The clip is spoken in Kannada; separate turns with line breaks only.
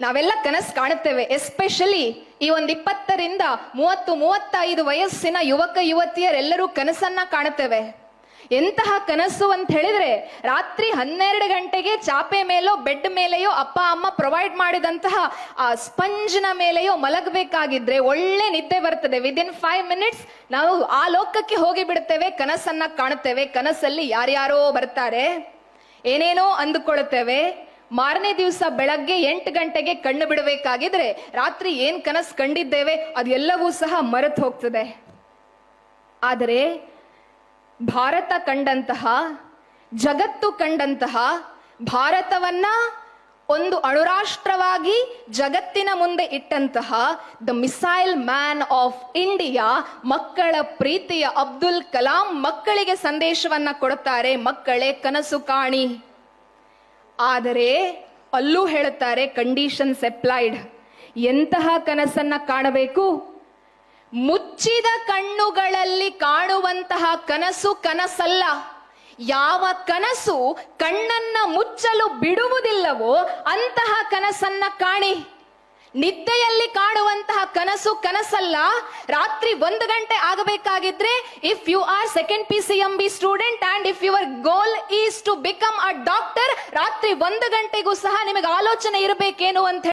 ನಾವೆಲ್ಲ ಕನಸು ಕಾಣುತ್ತೇವೆ ಎಸ್ಪೆಷಲಿ ಈ ಒಂದು ಇಪ್ಪತ್ತರಿಂದ ಮೂವತ್ತು, ಮೂವತ್ತೈದು ವಯಸ್ಸಿನ ಯುವಕ, ಯುವತಿಯರೆಲ್ಲರೂ ಕನಸನ್ನ ಕಾಣುತ್ತೇವೆ. ಎಂತಹ ಕನಸು ಅಂತ ಹೇಳಿದ್ರೆ, ರಾತ್ರಿ ಹನ್ನೆರಡು ಗಂಟೆಗೆ ಚಾಪೆ ಮೇಲೋ, ಬೆಡ್ ಮೇಲೆಯೋ ಅಪ್ಪ, ಅಮ್ಮ ಪ್ರೊವೈಡ್ ಮಾಡಿದಂತಹ ಆ ಸ್ಪಂಜ್ನ ಮೇಲೆಯೋ ಮಲಗಬೇಕಾಗಿದ್ರೆ ಒಳ್ಳೆ ನಿದ್ದೆ ಬರ್ತದೆ. ವಿದಿನ್ ಫೈವ್ ಮಿನಿಟ್ಸ್ ನಾವು ಆ ಲೋಕಕ್ಕೆ ಹೋಗಿ ಬಿಡುತ್ತೇವೆ, ಕನಸನ್ನ ಕಾಣುತ್ತೇವೆ. ಕನಸಲ್ಲಿ ಯಾರ್ಯಾರೋ ಬರ್ತಾರೆ. ಏನೇನೋ ಅಂದುಕೊಳ್ಳುತ್ತೇವೆ. ಮಾರನೇ ದಿವಸ ಬೆಳಗ್ಗೆ ಎಂಟು ಗಂಟೆಗೆ ಕಣ್ಣು ಬಿಡಬೇಕಾಗಿದ್ರೆ ರಾತ್ರಿ ಏನ್ ಕನಸು ಕಂಡಿದ್ದೇವೆ ಅದೆಲ್ಲವೂ ಸಹ ಮರೆತು ಹೋಗ್ತದೆ. ಆದರೆ ಭಾರತ ಕಂಡಂತಹ, ಜಗತ್ತು ಕಂಡಂತಹ, ಭಾರತವನ್ನ ಒಂದು ಅಣುರಾಷ್ಟ್ರವಾಗಿ ಜಗತ್ತಿನ ಮುಂದೆ ಇಟ್ಟಂತಹ the missile man of India ಮಕ್ಕಳ ಪ್ರೀತಿಯ ಅಬ್ದುಲ್ ಕಲಾಂ ಮಕ್ಕಳಿಗೆ ಸಂದೇಶವನ್ನ ಕೊಡುತ್ತಾರೆ. ಮಕ್ಕಳೇ ಕನಸು ಕಾಣಿ. ಆದರೆ ಅಲ್ಲೂ ಹೇಳುತ್ತಾರೆ ಕಂಡೀಷನ್ಸ್ ಸೆಪ್ಲೈಡ್ ಎಂತಹ ಕನಸನ್ನ ಕಾಣಬೇಕು? ಮುಚ್ಚಿದ ಕಣ್ಣುಗಳಲ್ಲಿ ಕಾಣುವಂತಹ ಕನಸು ಕನಸಲ್ಲ. ಯಾವ ಕನಸು ಕಣ್ಣನ್ನ ಮುಚ್ಚಲು ಬಿಡುವುದಿಲ್ಲವೋ ಅಂತಹ ಕನಸನ್ನ ಕಾಣಿ. ನಿದ್ದೆಯಲ್ಲಿ ಕಾಣುವಂತಹ ಕನಸು ಕನಸಲ್ಲ. ರಾತ್ರಿ ಒಂದು ಗಂಟೆ ಆಗಬೇಕಾಗಿದ್ರೆ if you are second P C M B student and if your goal is to become a doctor ರಾತ್ರಿ ಒಂದು ಗಂಟೆಗೂ ಸಹ ನಿಮಗೆ ಆಲೋಚನೆ ಇರಬೇಕೇನು ಅಂತ